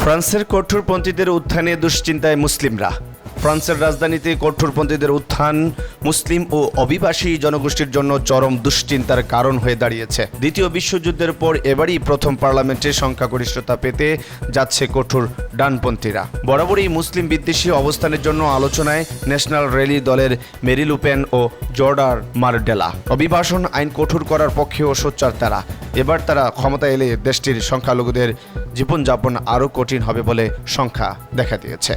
ফ্রান্সের কঠোরপন্থীদের উত্থানে দুশ্চিন্তায় মুসলিমরা। ফ্রান্সের রাজধানীতে কঠোরপন্থীদের উত্থান, মুসলিম ও অভিবাসী জনগোষ্ঠীর জন্য চরম দুশ্চিন্তার কারণ হয়ে দাঁড়িয়েছে। দ্বিতীয় বিশ্বযুদ্ধের পর এবারই প্রথম পার্লামেন্টে সংখ্যাগরিষ্ঠতা পেতে যাচ্ছে কঠোর ডানপন্থীরা। বরাবরই মুসলিম বিদ্বেষী অবস্থানের জন্য আলোচনায় ন্যাশনাল র্যালি দলের মেরি লুপেন ও জর্ডার মারডেলা। অভিবাসন আইন কঠোর করার পক্ষেও সোচ্চার তারা। এবার তারা ক্ষমতা এলে দেশটির সংখ্যালঘুদের জীবনযাপন আরও কঠিন হবে বলে সংখ্যা দেখা দিয়েছে।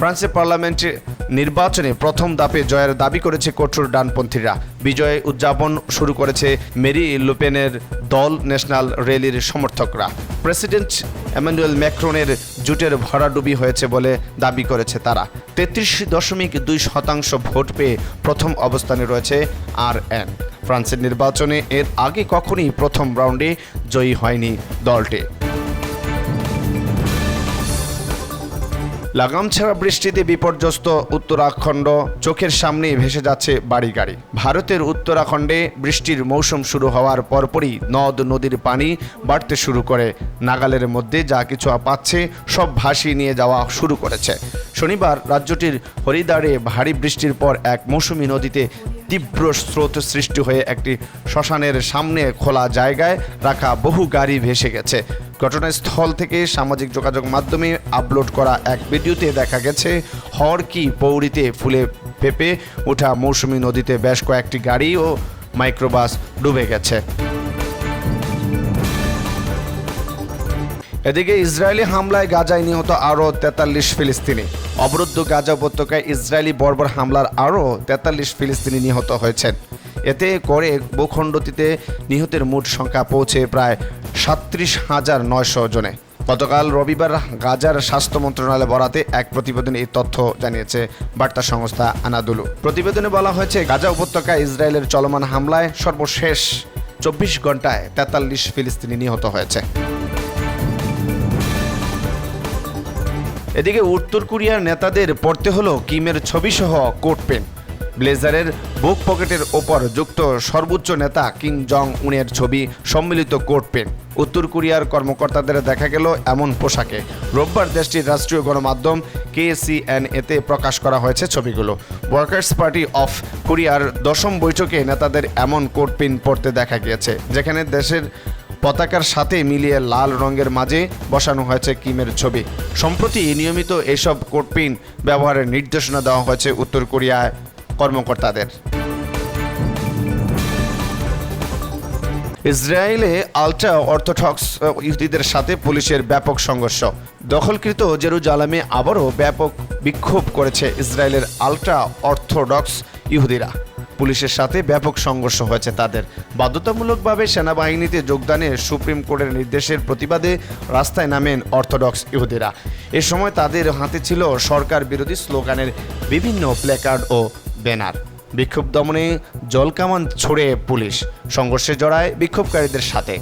ফ্রান্সের পার্লামেন্টে নির্বাচনে প্রথম দাপে জয়ের দাবি করেছে কঠোর ডানপন্থীরা। বিজয় উদযাপন শুরু করেছে মেরি লুপেনের দল ন্যাশনাল র্যালির সমর্থকরা। প্রেসিডেন্ট এমানুয়েল ম্যাক্রনের জুটের ভরাডুবি হয়েছে বলে দাবি করেছে তারা। তেত্রিশ দশমিক দুই শতাংশ ভোট পেয়ে প্রথম অবস্থানে রয়েছে আর এন ফ্রান্সের নির্বাচনে এর আগে কখনই প্রথম রাউন্ডে জয়ী হয়নি দলটি। লাগাম ছাড়া বৃষ্টিতে বিপর্যস্ত উত্তরাখণ্ড। চোখের সামনেই ভেসে যাচ্ছে বাড়ি গাড়ি ভারতের উত্তরাখণ্ডে বৃষ্টির মৌসুম শুরু হওয়ার পরপরই নদ, নদীর পানি বাড়তে শুরু করে। নাগালের মধ্যে যা কিছু পাচ্ছে সব ভাসিয়ে নিয়ে যাওয়া শুরু করেছে। শনিবার রাজ্যটির হরিদ্বারে ভারী বৃষ্টির পর এক মৌসুমী নদীতে তীব্র স্রোত সৃষ্টি হয়ে একটি শ্মশানের সামনে খোলা জায়গায় রাখা বহু গাড়ি ভেসে গেছে। ঘটনাস্থল থেকে সামাজিক যোগাযোগ মাধ্যমে আপলোড করা এক ভিডিওতে দেখা গেছে, হরকি পৌরিতে ফুলে পেপে ওঠা মৌসুমী নদীতে বেশ কয়েকটি গাড়ি ও মাইক্রোবাস ডুবে গেছে। এদিকে ইসরায়েলি হামলায় গাজায় নিহত আরও তেতাল্লিশ ফিলিস্তিনি। অবরুদ্ধ গাজা উপত্যকায় ইসরায়েলি বর্বর হামলার আরও তেতাল্লিশ ফিলিস্তিনি নিহত হয়েছেন। এতে করে ভূখণ্ডটিতে নিহতের মোট সংখ্যা পৌঁছে প্রায় সাত্রিশ হাজার নয়শো জনে। গতকাল রবিবার গাজার স্বাস্থ্য মন্ত্রণালয় বরাতে এক প্রতিবেদনে এই তথ্য জানিয়েছে বার্তা সংস্থা আনাদুলু। প্রতিবেদনে বলা হয়েছে, গাজা উপত্যকায় ইসরায়েলের চলমান হামলায় সর্বশেষ চব্বিশ ঘন্টায় তেতাল্লিশ ফিলিস্তিনি নিহত হয়েছে। এদিকে উত্তর কোরিয়ার নেতাদের পড়তে হলো কিমের ছবিসহ কোট পেন ব্লেজারের বুক পকেটের ওপর যুক্ত সর্বোচ্চ নেতা কিং জং উনের ছবি সম্মিলিত কোট পেন উত্তর কোরিয়ার কর্মকর্তাদের দেখা গেল এমন পোশাকে। রোববার দেশটির রাষ্ট্রীয় গণমাধ্যম কেসিএন এতে প্রকাশ করা হয়েছে ছবিগুলো। ওয়ার্কার্স পার্টি অফ কোরিয়ার দশম বৈঠকে নেতাদের এমন কোট পিন পড়তে দেখা গিয়েছে, যেখানে দেশের পতাকার সাথে মিলিয়ে লাল রঙের মাঝে বসানো হয়েছে কিমের ছবি। সম্প্রতি নিয়মিত এসব কোটপিন ব্যবহারের নির্দেশনা দেওয়া হয়েছে উত্তর কোরিয়ায় কর্মকর্তাদের। ইসরায়েলে আলট্রা অর্থোডক্স ইহুদিদের সাথে পুলিশের ব্যাপক সংঘর্ষ। দখলকৃত জেরুজালামে আবারও ব্যাপক বিক্ষোভ করেছে ইসরায়েলের আলট্রা অর্থোডক্স ইহুদিরা। পুলিশের সাথে ব্যাপক সংঘর্ষ হয়েছে তাদের। বাধ্যতামূলকভাবে সেনাবাহিনীতে যোগদানে সুপ্রিম কোর্টের নির্দেশের প্রতিবাদে রাস্তায় নামেন অর্থোডক্স ইহুদিরা। এ সময় তাদের হাতে ছিল সরকার বিরোধী স্লোগানের বিভিন্ন প্ল্যাকার্ড ও ব্যানার। বিক্ষোভ দমনে জলকামান ছড়ে পুলিশ, সংঘর্ষে জড়ায় বিক্ষোভকারীদের সাথে।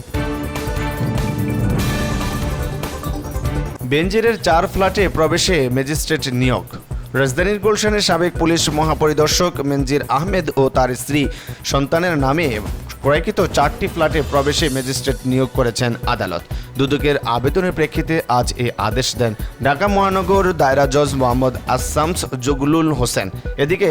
বেঞ্জেরের চার ফ্ল্যাটে প্রবেশে ম্যাজিস্ট্রেট নিয়োগ। রাজধানীর গুলশানের সাবেক পুলিশ মহাপরিদর্শক মেনজির আহমেদ ও তার স্ত্রী সন্তানের নামে ক্রয়কৃত চারটি ফ্ল্যাটে প্রবেশে ম্যাজিস্ট্রেট নিয়োগ করেছেন আদালত। দুদকের আবেদনের প্রেক্ষিতে আজ এই আদেশ দেন ঢাকা মহানগর দায়রা জজ মোহাম্মদ আসামস জগলুল হোসেন। এদিকে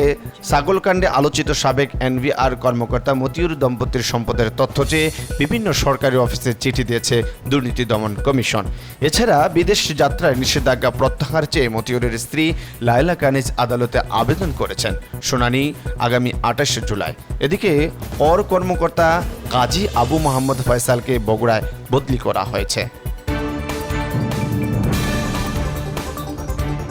সাগলকাণ্ডে আলোচিত সাবেক এনভিআর কর্মকর্তা মতিউর দম্পতির সম্পদের তথ্য চেয়ে বিভিন্ন সরকারি অফিসে চিঠি দিয়েছে দুর্নীতি দমন কমিশন। এছাড়া বিদেশ যাত্রায় নিষেধাজ্ঞা প্রত্যাহার চেয়ে মতিউরের স্ত্রী লায়লা কানিজ আদালতে আবেদন করেছেন। শুনানি আগামী আঠাশে জুলাই। এদিকে অর কর্মকর্তা কাজী আবু মোহাম্মদ ফয়সালকে বগুড়ায় বদলি করা হয়েছে।